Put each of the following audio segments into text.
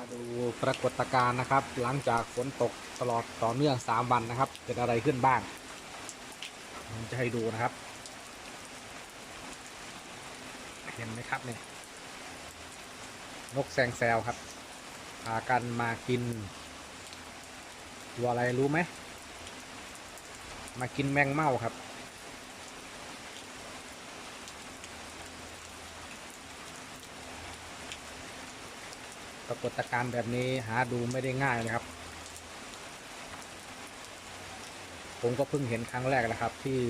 าดูปรากฏการณ์นะครับ หลังจากฝนตกตลอดต่อเนื่อง 3 วันนะครับ เกิดอะไรขึ้นบ้างผมจะให้ดูนะครับ เห็นไหมครับเนี่ย นกแซงแซวครับ พากันมากิน ตัวอะไรรู้ไหม มากินแมงเม่าครับ ปรากฏการณ์แบบนี้หาดูไม่ได้ง่ายนะครับ ผมก็เพิ่งเห็นครั้งแรกนะครับที่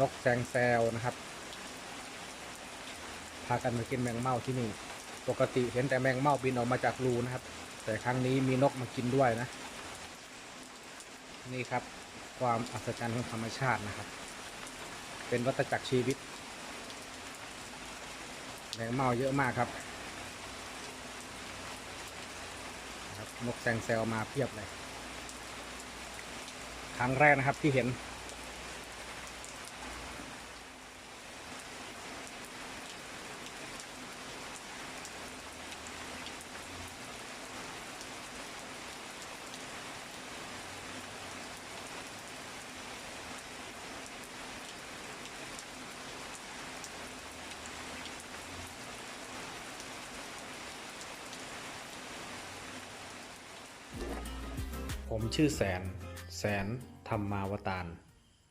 นกแซงแซวนะครับ พากันมากินแมงเม่าที่นี่ ปกติเห็นแต่แมงเม่าบินออกมาจากรูนะครับ แต่ครั้งนี้มีนกมากินด้วยนะ นี่ครับความอัศจรรย์ของธรรมชาตินะครับ เป็นวัฏจักรชีวิตแมงเม่าเยอะมากครับ นะครับนกแซงแซลมาเพียบเลย ครั้งแรกนะครับที่เห็น ผมชื่อแสน แสนธรรมาวตาร